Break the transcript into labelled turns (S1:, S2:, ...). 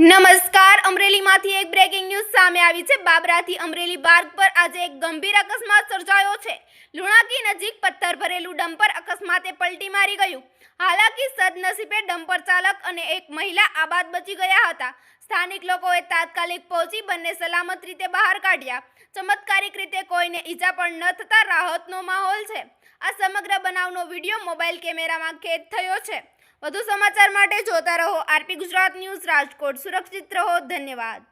S1: રાજકોટમાંથી એક breaking news સામે આવી છે. બાબરાથી અમરેલી માર્ગ પર આજે એક ગંભીર અકસ્માત સર્જાયો છે. લુણાકી નજીક પથ્થર ભરેલું ડમ્પર અકસ્માતે પલટી મારી ગયું. હાલાકી સદનસીબે ડમ્પર ચાલક અને એક મહિલા આબાદ બચી ગયા હતા. સ્થાનિક લોકોએ તાત્કાલિક પહોંચી બંને સલામત રીતે બહાર કાઢ્યા. ચમત્કારિક રીતે કોઈને ઈજા પણ ન થતા રાહતનો માહોલ છે. આ સમગ્ર બનાવનો વીડિયો મોબાઈલ કેમેરામાં કેદ થયો છે. વધુ સમાચાર માટે જોતા રહો આરપી ગુજરાત ન્યૂઝ રાજકોટ. સુરક્ષિત રહો. ધન્યવાદ.